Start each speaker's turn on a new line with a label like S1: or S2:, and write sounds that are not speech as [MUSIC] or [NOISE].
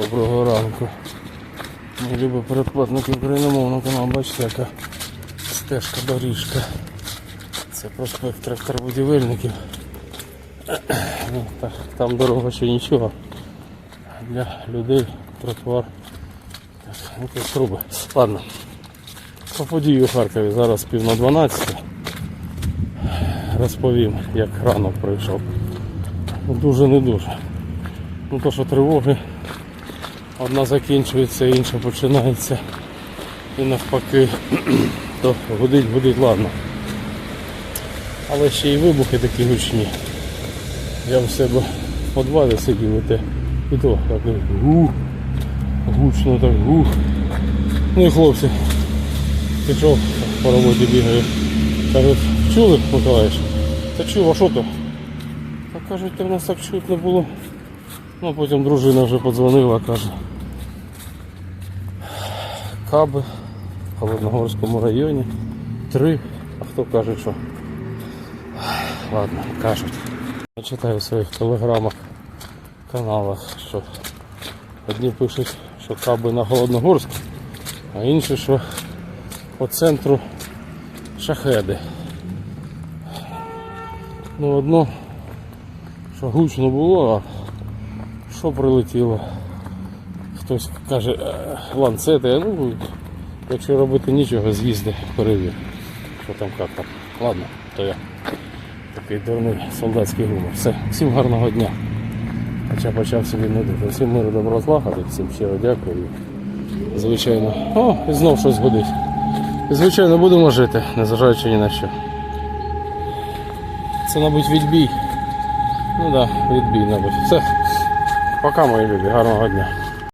S1: Доброго ранку. Мої любі передплатники україномовного каналу, бачите, яка стежка доріжка. Це проспект тракторбудівельників. Ну, та- Там дорога ще нічого. Для людей тротуар. Так, ну труби. Ладно. По події у Харкові зараз пів на 12. Розповім, як ранок пройшов. Ну, Дуже не дуже. Ну то що тривоги одна закінчується, інша починається. І навпаки, [CLEARS THROAT] то гудить, гудить, ладно. Але ще й вибухи такі гучні. Я в себе подвалі сидів і те. І то так гух, гучно так гух. Ну і хлопці, пішов по роботі бігаю. Кажуть, чули, Миколаївич? Та чув, а що то? Та кажуть, та в нас так чутно було. Ну, потім дружина вже подзвонила, каже. Каби в Холодногорському районі. Три. А хто каже, що? Ладно, кажуть. Я читаю в своїх телеграмах, каналах, що одні пишуть, що каби на Холодногорськ, а інші, що по центру шахеди. Ну одно, що гучно було, а що прилетіло? Хтось каже, «Е, ланцети, ну, якщо робити нічого, з'їзди, перевір. Що там, як там. Ладно, то я такий дурний солдатський гумор. Все, всім гарного дня. Хоча почав собі не дуже. Всім миру добро злагоди, всім щиро дякую. Звичайно. О, і знов щось годить. Звичайно, будемо жити, незважаючи ні на що. Це, мабуть, відбій. Ну так, да, відбій, мабуть. Все. Пока, мої любі, гарного дня.